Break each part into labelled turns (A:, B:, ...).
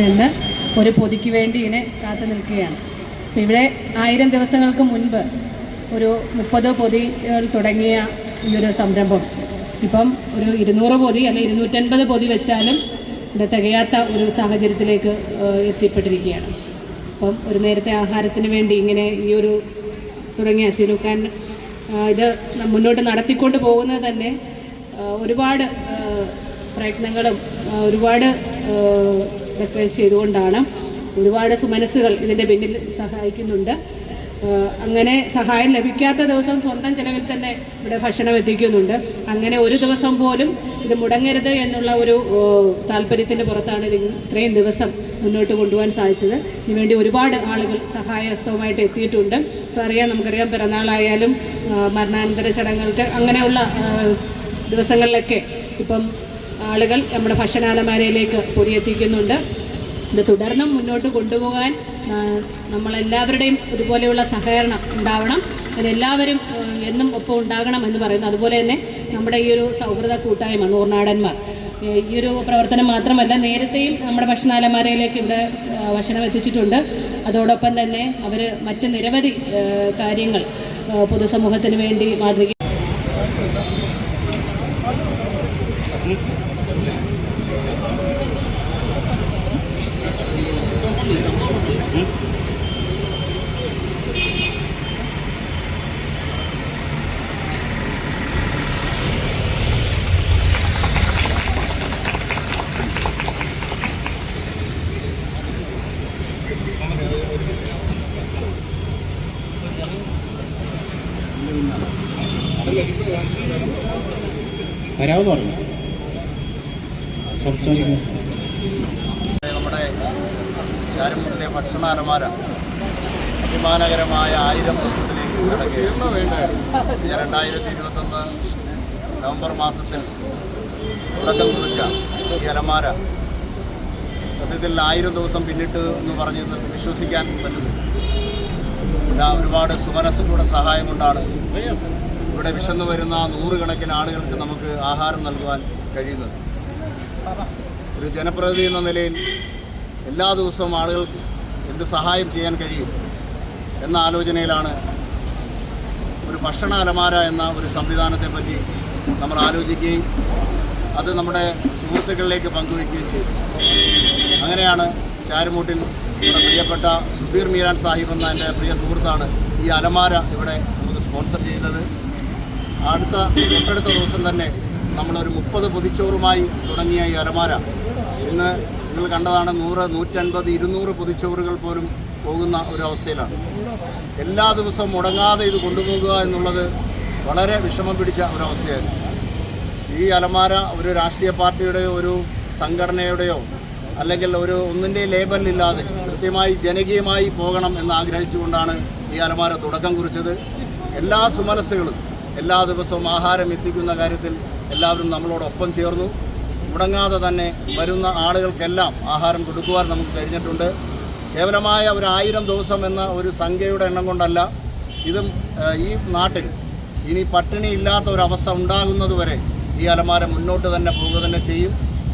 A: നിന്ന് ഒരു പൊതിക്ക് വേണ്ടി ഇങ്ങനെ കാത്തു നിൽക്കുകയാണ്. അപ്പോൾ ഇവിടെ ആയിരം ദിവസങ്ങൾക്ക് മുൻപ് ഒരു മുപ്പത് പൊതികൾ തുടങ്ങിയ ഈ ഒരു സംരംഭം. ഇപ്പം ഒരു ഇരുന്നൂറ് പൊതി അല്ലെങ്കിൽ ഇരുന്നൂറ്റൻപത് പൊതി വെച്ചാലും ഇത് തികയാത്ത ഒരു സാഹചര്യത്തിലേക്ക് എത്തിപ്പെട്ടിരിക്കുകയാണ്. അപ്പം ഒരു നേരത്തെ ആഹാരത്തിന് വേണ്ടി ഇങ്ങനെ ഈ ഒരു തുടങ്ങിയ സിനുക്കാൻ ഇത് മുന്നോട്ട് നടത്തിക്കൊണ്ട് പോകുന്നത് തന്നെ ഒരുപാട് പ്രയത്നങ്ങളും ഒരുപാട് ഇതൊക്കെ ചെയ്തുകൊണ്ടാണ് ഒരുപാട് സുമനസ്സുകൾ ഇതിന്റെ പിന്നിൽ സഹായിക്കുന്നുണ്ട്. അങ്ങനെ സഹായം ലഭിക്കാത്ത ദിവസം സ്വന്തം ചിലവിൽ തന്നെ ഇവിടെ ഭക്ഷണം എത്തിക്കുന്നുണ്ട്. അങ്ങനെ ഒരു ദിവസം പോലും ഇത് മുടങ്ങരുത് എന്നുള്ള ഒരു താല്പര്യത്തിന്റെ പുറത്താണ് ഇത് ഇത്രയും ദിവസം മുന്നോട്ട് കൊണ്ടുപോകാൻ സാധിച്ചത്. ഇതിനുവേണ്ടി ഒരുപാട് ആളുകൾ സഹായഹസ്തവുമായിട്ട് എത്തിയിട്ടുണ്ട്. ഇപ്പോൾ അറിയാം നമുക്കറിയാം പിറന്നാളായാലും മരണാനന്തര ചടങ്ങുകൾക്ക് അങ്ങനെയുള്ള ദിവസങ്ങളിലൊക്കെ ഇപ്പം ആളുകൾ നമ്മുടെ ഭക്ഷണാലമാരയിലേക്ക് പൊരിയെത്തിക്കുന്നുണ്ട് ഇത് തുടർന്നും മുന്നോട്ട് കൊണ്ടുപോകാൻ നമ്മളെല്ലാവരുടെയും ഇതുപോലെയുള്ള സഹകരണം ഉണ്ടാവണം. അതിനെല്ലാവരും എന്നും ഒപ്പം ഉണ്ടാകണം എന്ന് പറയുന്നു. അതുപോലെ തന്നെ നമ്മുടെ ഈ ഒരു സൗഹൃദ കൂട്ടായ്മ നൂർനാടന്മാർ. ഈ ഒരു പ്രവർത്തനം മാത്രമല്ല നേരത്തെയും നമ്മുടെ ഭക്ഷണാലമാരയിലേക്ക് ഇവിടെ ഭക്ഷണം എത്തിച്ചിട്ടുണ്ട്. അതോടൊപ്പം തന്നെ അവർ മറ്റ് നിരവധി കാര്യങ്ങൾ പൊതുസമൂഹത്തിന് വേണ്ടി മാതൃക
B: വരാമെന്ന് പറഞ്ഞു. സംസാരിക്കുന്നു.
C: ചാരമുട്ടിലെ ഭക്ഷണ അലമാര അഭിമാനകരമായ ആയിരം ദിവസത്തിലേക്ക് കടക്കുകയാണ്. രണ്ടായിരത്തി ഇരുപത്തൊന്ന് നവംബർ മാസത്തിൽ തുടക്കം കുറിച്ച ഈ അലമാര സത്യത്തിൽ ആയിരം ദിവസം പിന്നിട്ട് എന്ന് പറഞ്ഞത് വിശ്വസിക്കാൻ പറ്റുന്നു എല്ലാ ഒരുപാട് സുമനസ്സുകളുടെ സഹായം കൊണ്ടാണ് ഇവിടെ വിശന്നു വരുന്ന നൂറുകണക്കിന് ആളുകൾക്ക് നമുക്ക് ആഹാരം നൽകുവാൻ കഴിയുന്നത്. ഒരു ജനപ്രതിനിധി എന്ന നിലയിൽ എല്ലാ ദിവസവും ആളുകൾക്ക് എന്ത് സഹായം ചെയ്യാൻ കഴിയും എന്ന ആലോചനയിലാണ് ഒരു ഭക്ഷണ അലമാര എന്ന ഒരു സംവിധാനത്തെ പറ്റി നമ്മൾ ആലോചിക്കുകയും അത് നമ്മുടെ സുഹൃത്തുക്കളിലേക്ക് പങ്കുവയ്ക്കുകയും ചെയ്തു. അങ്ങനെയാണ് ചാരുമൂട്ടിൽ നമ്മുടെ പ്രിയപ്പെട്ട സുധീർ മീരാൻ സാഹിബ് എന്ന എന്റെ പ്രിയ സുഹൃത്താണ് ഈ അലമാര ഇവിടെ നമുക്ക് സ്പോൺസർ ചെയ്തത്. അടുത്ത തൊട്ടടുത്ത ദിവസം തന്നെ നമ്മളൊരു മുപ്പത് പൊതിച്ചോറുമായി തുടങ്ങിയ ഈ അലമാര ഇന്ന് നിങ്ങൾ കണ്ടതാണ് നൂറ് നൂറ്റൻപത് ഇരുന്നൂറ് പൊതിച്ചോറുകൾ പോലും പോകുന്ന ഒരവസ്ഥയിലാണ്. എല്ലാ ദിവസവും മുടങ്ങാതെ ഇത് കൊണ്ടുപോകുക എന്നുള്ളത് വളരെ വിഷമം പിടിച്ച ഒരവസ്ഥയായിരുന്നു. ഈ അലമാര ഒരു രാഷ്ട്രീയ പാർട്ടിയുടെയോ ഒരു സംഘടനയുടെയോ അല്ലെങ്കിൽ ഒരു ഒന്നിന്റെ ലേബലില്ലാതെ കൃത്യമായി ജനകീയമായി പോകണം എന്ന് ആഗ്രഹിച്ചുകൊണ്ടാണ് ഈ അലമാര തുടക്കം കുറിച്ചത്. എല്ലാ സുമനസ്സുകളും എല്ലാ ദിവസവും ആഹാരം എത്തിക്കുന്ന കാര്യത്തിൽ എല്ലാവരും നമ്മളോടൊപ്പം ചേർന്നു. മുടങ്ങാതെ തന്നെ വരുന്ന ആളുകൾക്കെല്ലാം ആഹാരം കൊടുക്കുവാൻ നമുക്ക് കഴിഞ്ഞിട്ടുണ്ട്. കേവലമായ ഒരു ആയിരം ദിവസം എന്ന ഒരു സംഖ്യയുടെ എണ്ണം കൊണ്ടല്ല ഇതും ഈ നാട്ടിൽ ഇനി പട്ടിണി ഇല്ലാത്ത ഒരവസ്ഥ ഉണ്ടാകുന്നതുവരെ ഈ അലമാര മുന്നോട്ട് തന്നെ പോവുക തന്നെ ചെയ്യും.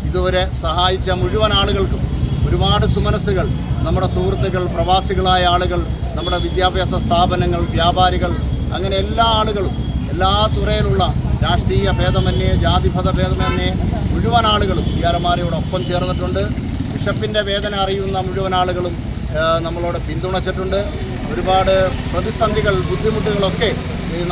C: ഇതുവരെ സഹായിച്ച മുഴുവൻ ആളുകൾക്കും ഒരുപാട് സുമനസ്സുകൾ നമ്മുടെ സുഹൃത്തുക്കൾ പ്രവാസികളായ ആളുകൾ നമ്മുടെ വിദ്യാഭ്യാസ സ്ഥാപനങ്ങൾ വ്യാപാരികൾ അങ്ങനെ എല്ലാ ആളുകളും എല്ലാ തുറയിലുള്ള രാഷ്ട്രീയ ഭേദമന്യേ ജാതിഭേദ ഭേദമന്യേ മുഴുവൻ ആളുകളും ഈ ഒപ്പം ചേർന്നിട്ടുണ്ട്. ബിഷപ്പിന്റെ വേദന അറിയുന്ന മുഴുവൻ ആളുകളും നമ്മളോട് പിന്തുണച്ചിട്ടുണ്ട്. ഒരുപാട് പ്രതിസന്ധികൾ ബുദ്ധിമുട്ടുകളൊക്കെ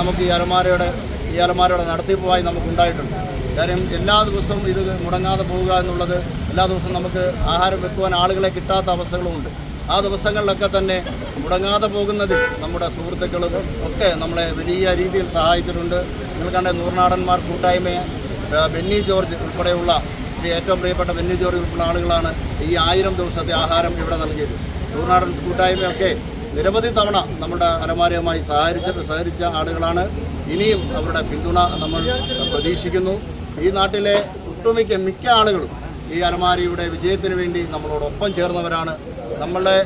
C: നമുക്ക് ഈ അലമാരയുടെ ഈ അലമാരയുടെ നടത്തിപ്പുമായി നമുക്കുണ്ടായിട്ടുണ്ട് കാര്യം എല്ലാ ദിവസവും ഇത് മുടങ്ങാതെ പോവുക എന്നുള്ളത് എല്ലാ ദിവസവും നമുക്ക് ആഹാരം വെക്കുവാൻ ആളുകളെ കിട്ടാത്ത അവസ്ഥകളുമുണ്ട് ആ ദിവസങ്ങളിലൊക്കെ തന്നെ മുടങ്ങാതെ പോകുന്നതിൽ നമ്മുടെ സുഹൃത്തുക്കളും ഒക്കെ നമ്മളെ വലിയ രീതിയിൽ സഹായിച്ചിട്ടുണ്ട്. നിങ്ങൾ കണ്ട നൂറിനാടന്മാർ കൂട്ടായ്മയെ ബെന്നി ജോർജ് ഉൾപ്പെടെയുള്ള ഏറ്റവും പ്രിയപ്പെട്ട ബെന്നി ജോർജ് ഉൾപ്പെടെ ആളുകളാണ് ഈ ആയിരം ദിവസത്തെ ആഹാരം ഇവിടെ നൽകിയത്. നൂർനാടൻ കൂട്ടായ്മയൊക്കെ നിരവധി തവണ നമ്മുടെ അലമാരയുമായി സഹകരിച്ച സഹകരിച്ച ആളുകളാണ്. ഇനിയും അവരുടെ പിന്തുണ നമ്മൾ പ്രതീക്ഷിക്കുന്നു. ഈ നാട്ടിലെ ഒട്ടുമിക്ക മിക്ക ആളുകളും ഈ അലമാരിയുടെ വിജയത്തിന് വേണ്ടി നമ്മളോടൊപ്പം ചേർന്നവരാണ്. നമ്മളുടെ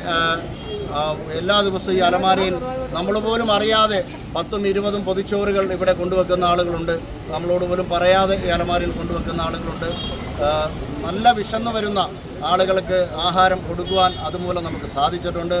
C: എല്ലാ ദിവസവും ഈ അലമാരയിൽ നമ്മൾ പോലും അറിയാതെ പത്തും ഇരുപതും പൊതിച്ചോറുകൾ ഇവിടെ കൊണ്ടുവെക്കുന്ന ആളുകളുണ്ട്. നമ്മളോട് പോലും പറയാതെ ഈ അലമാരയിൽ കൊണ്ടുവെക്കുന്ന ആളുകളുണ്ട്. നല്ല വിശന്നു വരുന്ന ആളുകൾക്ക് ആഹാരം കൊടുക്കുവാൻ അതുമൂലം നമുക്ക് സാധിച്ചിട്ടുണ്ട്.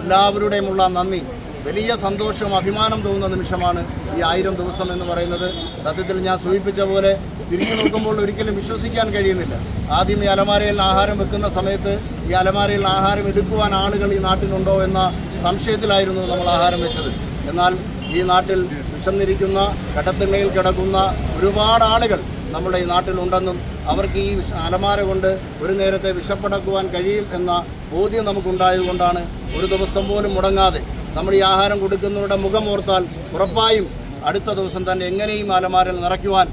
C: എല്ലാവരുടെയുമുള്ള നന്ദി. വലിയ സന്തോഷവും അഭിമാനം തോന്നുന്ന നിമിഷമാണ് ഈ ആയിരം ദിവസം എന്ന് പറയുന്നത്. സത്യത്തിൽ ഞാൻ സൂചിപ്പിച്ച പോലെ തിരിഞ്ഞു നോക്കുമ്പോൾ ഒരിക്കലും വിശ്വസിക്കാൻ കഴിയുന്നില്ല. ആദ്യം ഈ അലമാരയിൽ ആഹാരം വെക്കുന്ന സമയത്ത് ഈ അലമാരയിൽ ആഹാരം എടുക്കുവാൻ ആളുകൾ ഈ നാട്ടിലുണ്ടോ എന്ന സംശയത്തിലായിരുന്നു നമ്മൾ ആഹാരം വെച്ചത്. എന്നാൽ ഈ നാട്ടിൽ വിശന്നിരിക്കുന്ന കടത്തിണ്ണയിൽ കിടക്കുന്ന ഒരുപാട് ആളുകൾ നമ്മുടെ ഈ നാട്ടിലുണ്ടെന്നും അവർക്ക് ഈ അലമാര കൊണ്ട് ഒരു നേരത്തെ വിശപ്പടക്കുവാൻ കഴിയും എന്ന ബോധ്യം നമുക്കുണ്ടായതുകൊണ്ടാണ് ഒരു ദിവസം പോലും മുടങ്ങാതെ നമ്മൾ ഈ ആഹാരം കൊടുക്കുന്നവരുടെ മുഖം ഓർത്താൽ ഉറപ്പായും അടുത്ത ദിവസം തന്നെ എങ്ങനെയും അലമാരൽ നിറയ്ക്കുവാൻ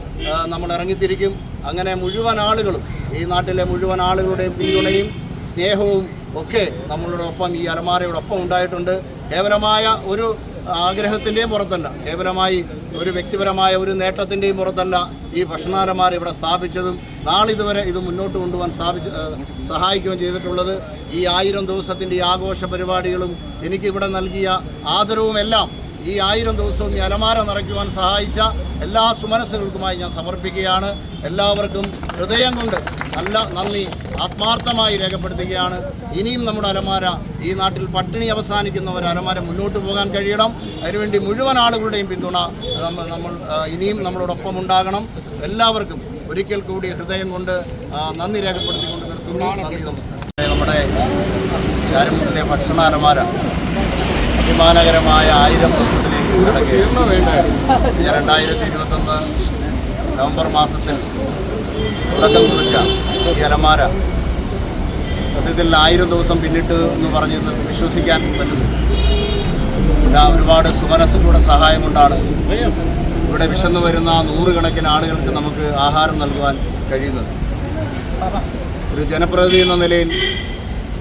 C: നമ്മൾ ഇറങ്ങിത്തിരിക്കും. അങ്ങനെ മുഴുവൻ ആളുകളും ഈ നാട്ടിലെ മുഴുവൻ ആളുകളുടെയും പിന്തുണയും സ്നേഹവും ഒക്കെ നമ്മളോടൊപ്പം ഈ അലമാരയോടൊപ്പം ഉണ്ടായിട്ടുണ്ട്. കേവലമായ ഒരു ആഗ്രഹത്തിന്റെയും പുറത്തല്ല കേവലമായി ഒരു വ്യക്തിപരമായ ഒരു നേട്ടത്തിന്റെയും പുറത്തല്ല ഈ ഭക്ഷണാലമാര ഇവിടെ സ്ഥാപിച്ചതും നാളിതുവരെ ഇത് മുന്നോട്ട് കൊണ്ടുപോകാൻ സ്ഥാപിച്ച് സഹായിക്കുകയും ചെയ്തിട്ടുള്ളത്. ഈ ആയിരം ദിവസത്തിന്റെ ആഘോഷ പരിപാടികളും എനിക്കിവിടെ നൽകിയ ആദരവുമെല്ലാം ഈ ആയിരം ദിവസവും ഈ അലമാര നിറയ്ക്കുവാൻ സഹായിച്ച എല്ലാ സുമനസ്സുകൾക്കുമായി ഞാൻ സമർപ്പിക്കുകയാണ്. എല്ലാവർക്കും ഹൃദയം കൊണ്ട് നല്ല നന്ദി ആത്മാർത്ഥമായി രേഖപ്പെടുത്തുകയാണ്. ഇനിയും നമ്മുടെ അലമാര ഈ നാട്ടിൽ പട്ടിണി അവസാനിക്കുന്ന ഒരു അലമാര മുന്നോട്ട് പോകാൻ കഴിയണം. അതിനുവേണ്ടി മുഴുവൻ ആളുകളുടെയും പിന്തുണ നമ്മൾ ഇനിയും നമ്മളോടൊപ്പം ഉണ്ടാകണം. എല്ലാവർക്കും ഒരിക്കൽ കൂടി ഹൃദയം കൊണ്ട് നന്ദി രേഖപ്പെടുത്തിക്കൊണ്ട് നിർത്തുന്നു. നന്ദി നമസ്കാരം. നമ്മുടെ ഭക്ഷണ അലമാര. അഭിമാനകരമായ ആയിരം ദിവസത്തിലേക്ക് കടക്കുകയാണ്. ഈ രണ്ടായിരത്തി ഇരുപത്തൊന്ന് നവംബർ മാസത്തിൽ തുടക്കം കുറിച്ച ഈ അലമാര സത്യത്തിൽ ആയിരം ദിവസം പിന്നിട്ട് എന്ന് പറഞ്ഞത് വിശ്വസിക്കാൻ പറ്റുന്നു ഒരുപാട് സുമനസ്സിലൂടെ സഹായം കൊണ്ടാണ് ഇവിടെ വിശന്നു വരുന്ന നൂറുകണക്കിന് ആളുകൾക്ക് നമുക്ക് ആഹാരം നൽകുവാൻ കഴിയുന്നത്. ഒരു ജനപ്രതിനിധി എന്ന നിലയിൽ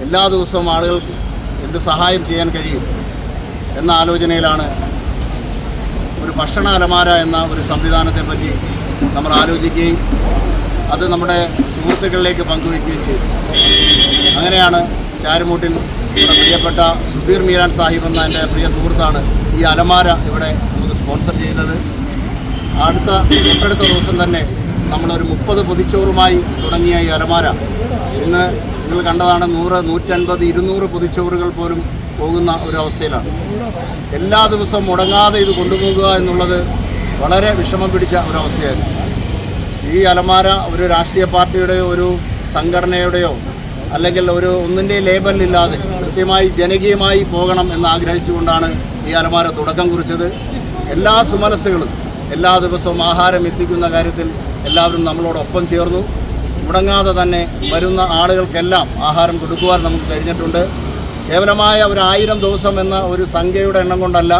C: എല്ലാ ദിവസവും ആളുകൾക്ക് എന്ത് സഹായം ചെയ്യാൻ കഴിയും? എന്ന ആലോചനയിലാണ് ഒരു ഭക്ഷണ അലമാര എന്ന ഒരു സംവിധാനത്തെ പറ്റി നമ്മൾ ആലോചിക്കുകയും അത് നമ്മുടെ സുഹൃത്തുക്കളിലേക്ക് പങ്കുവയ്ക്കുകയും ചെയ്തു. അങ്ങനെയാണ് ചാരുമൂട്ടിൽ നമ്മുടെ പ്രിയപ്പെട്ട സുധീർ മീരാൻ സാഹിബ് എന്ന എന്റെ പ്രിയ സുഹൃത്താണ് ഈ അലമാര ഇവിടെ നമുക്ക് സ്പോൺസർ ചെയ്തത്. അടുത്ത തൊട്ടടുത്ത ദിവസം തന്നെ നമ്മളൊരു മുപ്പത് പൊതിച്ചോറുമായി തുടങ്ങിയ ഈ അലമാര. ഇന്ന് നിങ്ങൾ കണ്ടതാണ് നൂറ് നൂറ്റൻപത് ഇരുന്നൂറ് പൊതിച്ചോറുകൾ പോലും പോകുന്ന ഒരവസ്ഥയിലാണ്. എല്ലാ ദിവസവും മുടങ്ങാതെ ഇത് കൊണ്ടുപോകുക എന്നുള്ളത് വളരെ വിഷമം പിടിച്ച ഒരവസ്ഥയായിരുന്നു. ഈ അലമാര ഒരു രാഷ്ട്രീയ പാർട്ടിയുടെയോ ഒരു സംഘടനയുടെയോ അല്ലെങ്കിൽ ഒരു ഒന്നിന്റെ ലേബലില്ലാതെ കൃത്യമായി ജനകീയമായി പോകണം എന്ന് ആഗ്രഹിച്ചുകൊണ്ടാണ് ഈ അലമാര തുടക്കം കുറിച്ചത്. എല്ലാ സുമനസ്സുകളും എല്ലാ ദിവസവും ആഹാരം എത്തിക്കുന്ന കാര്യത്തിൽ എല്ലാവരും നമ്മളോടൊപ്പം ചേർന്നു. മുടങ്ങാതെ തന്നെ വരുന്ന ആളുകൾക്കെല്ലാം ആഹാരം കൊടുക്കുവാൻ നമുക്ക് കഴിഞ്ഞിട്ടുണ്ട്. കേവലമായ ഒരു ആയിരം ദിവസം എന്ന ഒരു സംഖ്യയുടെ എണ്ണം കൊണ്ടല്ല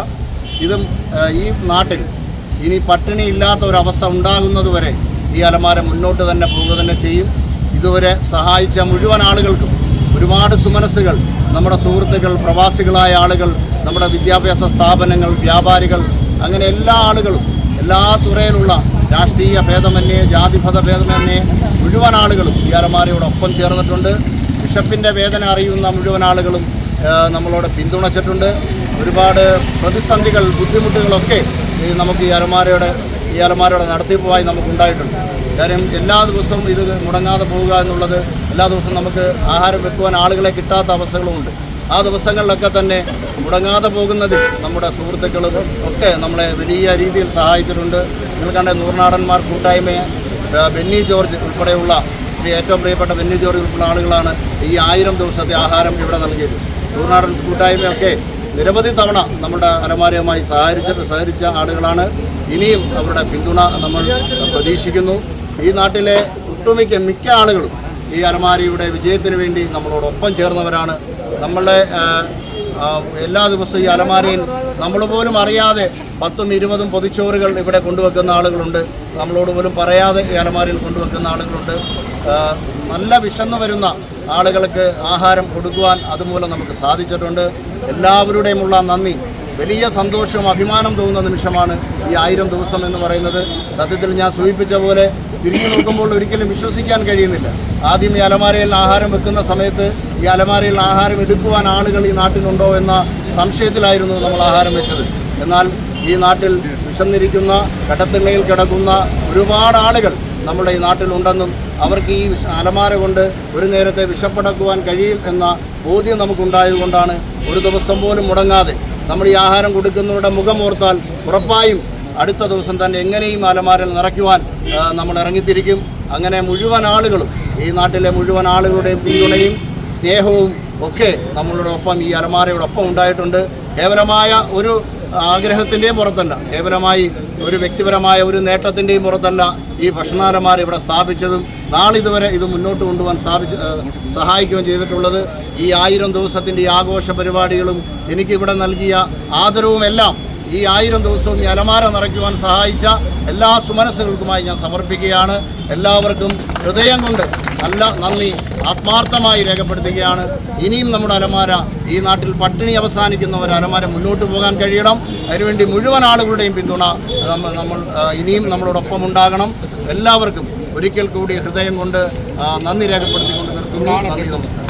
C: ഇതും ഈ നാട്ടിൽ ഇനി പട്ടിണി ഇല്ലാത്ത ഒരവസ്ഥ ഉണ്ടാകുന്നതുവരെ ഈ അലമാര മുന്നോട്ട് തന്നെ പോവുക തന്നെ ചെയ്യും. ഇതുവരെ സഹായിച്ച മുഴുവൻ ആളുകൾക്കും ഒരുപാട് സുമനസ്സുകൾ നമ്മുടെ സുഹൃത്തുക്കൾ പ്രവാസികളായ ആളുകൾ നമ്മുടെ വിദ്യാഭ്യാസ സ്ഥാപനങ്ങൾ വ്യാപാരികൾ അങ്ങനെ എല്ലാ ആളുകളും എല്ലാ തുറയിലുള്ള രാഷ്ട്രീയ ഭേദമന്യേ ജാതിഭേദ ഭേദമന്യേ മുഴുവൻ ആളുകളും ഈ അലമാരയോടൊപ്പം ചേർന്നിട്ടുണ്ട്. ബിഷപ്പിന്റെ വേദന അറിയുന്ന മുഴുവൻ ആളുകളും നമ്മളോട് പിന്തുണച്ചിട്ടുണ്ട്. ഒരുപാട് പ്രതിസന്ധികൾ ബുദ്ധിമുട്ടുകളൊക്കെ നമുക്ക് ഈ അലമാരയുടെ ഈ അലമാരയുടെ നടത്തിപ്പുമായി നമുക്കുണ്ടായിട്ടുണ്ട് കാര്യം എല്ലാ ദിവസവും ഇത് മുടങ്ങാതെ പോവുക എന്നുള്ളത് എല്ലാ ദിവസവും നമുക്ക് ആഹാരം വെക്കുവാൻ ആളുകളെ കിട്ടാത്ത അവസ്ഥകളുമുണ്ട്. ആ ദിവസങ്ങളിലൊക്കെ തന്നെ മുടങ്ങാതെ പോകുന്നതിൽ നമ്മുടെ സുഹൃത്തുക്കളും ഒക്കെ നമ്മളെ വലിയ രീതിയിൽ സഹായിച്ചിട്ടുണ്ട്. നിങ്ങൾ കണ്ട നൂറുനാടന്മാർ കൂട്ടായ്മയെ ബെന്നി ജോർജ് ഉൾപ്പെടെയുള്ള ഏറ്റവും പ്രിയപ്പെട്ട വന്യജീവി ഉൾപ്പെടുന്ന ആളുകളാണ് ഈ ആയിരം ദിവസത്തെ ആഹാരം ഇവിടെ നൽകിയത്. നൂർനാടൻ കൂട്ടായ്മയൊക്കെ നിരവധി തവണ നമ്മുടെ അലമാരയുമായി സഹകരിച്ച സഹകരിച്ച ആളുകളാണ്. ഇനിയും അവരുടെ പിന്തുണ നമ്മൾ പ്രതീക്ഷിക്കുന്നു. ഈ നാട്ടിലെ ഒട്ടുമിക്ക മിക്ക ആളുകളും ഈ അലമാരയുടെ വിജയത്തിന് വേണ്ടി നമ്മളോടൊപ്പം ചേർന്നവരാണ്. നമ്മളുടെ എല്ലാ ദിവസവും ഈ അലമാരയിൽ നമ്മൾ പോലും അറിയാതെ പത്തും ഇരുപതും പൊതിച്ചോറുകൾ ഇവിടെ കൊണ്ടുവെക്കുന്ന ആളുകളുണ്ട്. നമ്മളോട് പോലും പറയാതെ ഈ അലമാരയിൽ കൊണ്ടുവെക്കുന്ന ആളുകളുണ്ട്. നല്ല വിശന്നു വരുന്ന ആളുകൾക്ക് ആഹാരം കൊടുക്കുവാൻ അതുമൂലം നമുക്ക് സാധിച്ചിട്ടുണ്ട്. എല്ലാവരുടെയുമുള്ള നന്ദി. വലിയ സന്തോഷവും അഭിമാനം തോന്നുന്ന നിമിഷമാണ് ഈ ആയിരം ദിവസം എന്ന് പറയുന്നത്. സത്യത്തിൽ ഞാൻ സൂചിപ്പിച്ച പോലെ തിരിഞ്ഞു നോക്കുമ്പോൾ ഒരിക്കലും വിശ്വസിക്കാൻ കഴിയുന്നില്ല. ആദ്യം ഈ അലമാരയിൽ ആഹാരം വെക്കുന്ന സമയത്ത് ഈ അലമാരയിൽ ആഹാരം എടുക്കുവാൻ ആളുകൾ ഈ നാട്ടിലുണ്ടോ എന്ന സംശയത്തിലായിരുന്നു നമ്മൾ ആഹാരം വെച്ചത്. എന്നാൽ ഈ നാട്ടിൽ വിശന്നിരിക്കുന്ന കടത്തിണ്ണയിൽ കിടക്കുന്ന ഒരുപാട് ആളുകൾ നമ്മുടെ ഈ നാട്ടിലുണ്ടെന്നും അവർക്ക് ഈ അലമാര കൊണ്ട് ഒരു നേരത്തെ വിശപ്പടക്കുവാൻ കഴിയും എന്ന ബോധ്യം നമുക്കുണ്ടായതുകൊണ്ടാണ് ഒരു ദിവസം പോലും മുടങ്ങാതെ നമ്മൾ ഈ ആഹാരം കൊടുക്കുന്നവരുടെ മുഖമോർത്താൽ ഉറപ്പായും അടുത്ത ദിവസം തന്നെ എങ്ങനെയും അലമാരൽ നിറയ്ക്കുവാൻ നമ്മൾ ഇറങ്ങിത്തിരിക്കും. അങ്ങനെ മുഴുവൻ ആളുകളും ഈ നാട്ടിലെ മുഴുവൻ ആളുകളുടെയും പിന്തുണയും സ്നേഹവും ഒക്കെ നമ്മളോടൊപ്പം ഈ അലമാരയോടൊപ്പം ഉണ്ടായിട്ടുണ്ട്. കേവലമായ ഒരു ആഗ്രഹത്തിന്റെയും പുറത്തല്ല. കേവലമായി ഒരു വ്യക്തിപരമായ ഒരു നേട്ടത്തിന്റെയും പുറത്തല്ല ഈ ഭക്ഷണാരന്മാർ ഇവിടെ സ്ഥാപിച്ചതും നാളിതുവരെ ഇത് മുന്നോട്ട് കൊണ്ടുപോകാൻ സ്ഥാപിച്ച് സഹായിക്കുകയും ചെയ്തിട്ടുള്ളത് ഈ ആയിരം ദിവസത്തിന്റെ ഈ ആഘോഷ പരിപാടികളും എനിക്കിവിടെ നൽകിയ ആദരവുമെല്ലാം ഈ ആയിരം ദിവസവും ഈ അലമാര നിറയ്ക്കുവാൻ സഹായിച്ച എല്ലാ സുമനസ്സുകൾക്കുമായി ഞാൻ സമർപ്പിക്കുകയാണ്. എല്ലാവർക്കും ഹൃദയം കൊണ്ട് നല്ല നന്ദി ആത്മാർത്ഥമായി രേഖപ്പെടുത്തുകയാണ്. ഇനിയും നമ്മുടെ അലമാര ഈ നാട്ടിൽ പട്ടിണി അവസാനിക്കുന്ന ഒരു അലമാര മുന്നോട്ട് പോകാൻ കഴിയണം. അതിനുവേണ്ടി മുഴുവൻ ആളുകളുടെയും പിന്തുണ നമ്മൾ നമ്മൾ ഇനിയും നമ്മളോടൊപ്പം ഉണ്ടാകണം. എല്ലാവർക്കും ഒരിക്കൽ കൂടി ഹൃദയം കൊണ്ട് നന്ദി രേഖപ്പെടുത്തിക്കൊണ്ട് നിർത്തുന്നു. നന്ദി നമസ്കാരം.